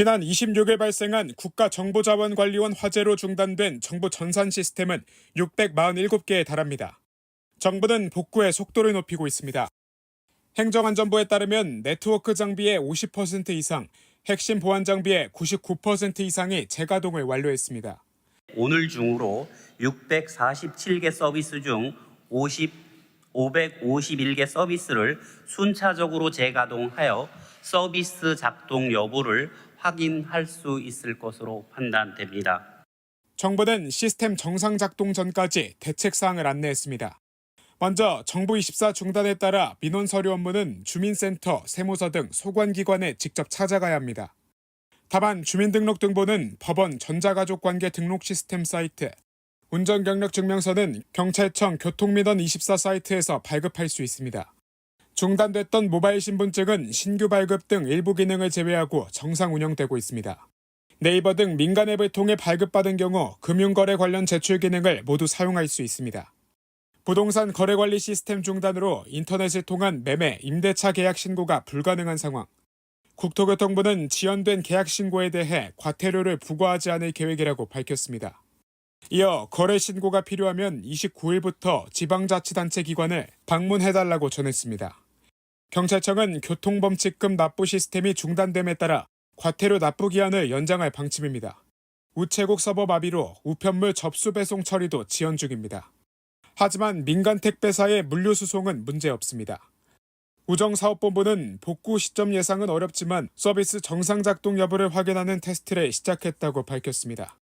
지난 26일 발생한 국가정보자원관리원 화재로 중단된 정부 전산 시스템은 647개에 달합니다. 정부는 복구의 속도를 높이고 있습니다. 행정안전부에 따르면 네트워크 장비의 50% 이상, 핵심 보안 장비의 99% 이상이 재가동을 완료했습니다. 오늘 중으로 647개 서비스 중 50, 551개 서비스를 순차적으로 재가동하여 서비스 작동 여부를 확인할 수 있을 것으로 판단됩니다. 정부는 시스템 정상 작동 전까지 대책 사항을 안내했습니다. 먼저 정부 24 중단에 따라 민원 서류 업무는 주민센터, 세무서 등 소관기관에 직접 찾아가야 합니다. 다만 주민등록등본은 법원 전자가족관계 등록 시스템 사이트, 운전경력증명서는 경찰청 교통민원 24 사이트에서 발급할 수 있습니다. 중단됐던 모바일 신분증은 신규 발급 등 일부 기능을 제외하고 정상 운영되고 있습니다. 네이버 등 민간 앱을 통해 발급받은 경우 금융거래 관련 제출 기능을 모두 사용할 수 있습니다. 부동산 거래 관리 시스템 중단으로 인터넷을 통한 매매, 임대차 계약 신고가 불가능한 상황. 국토교통부는 지연된 계약 신고에 대해 과태료를 부과하지 않을 계획이라고 밝혔습니다. 이어 거래 신고가 필요하면 29일부터 지방자치단체 기관을 방문해달라고 전했습니다. 경찰청은 교통범칙금 납부 시스템이 중단됨에 따라 과태료 납부 기한을 연장할 방침입니다. 우체국 서버 마비로 우편물 접수 배송 처리도 지연 중입니다. 하지만 민간 택배사의 물류 수송은 문제없습니다. 우정사업본부는 복구 시점 예상은 어렵지만 서비스 정상 작동 여부를 확인하는 테스트를 시작했다고 밝혔습니다.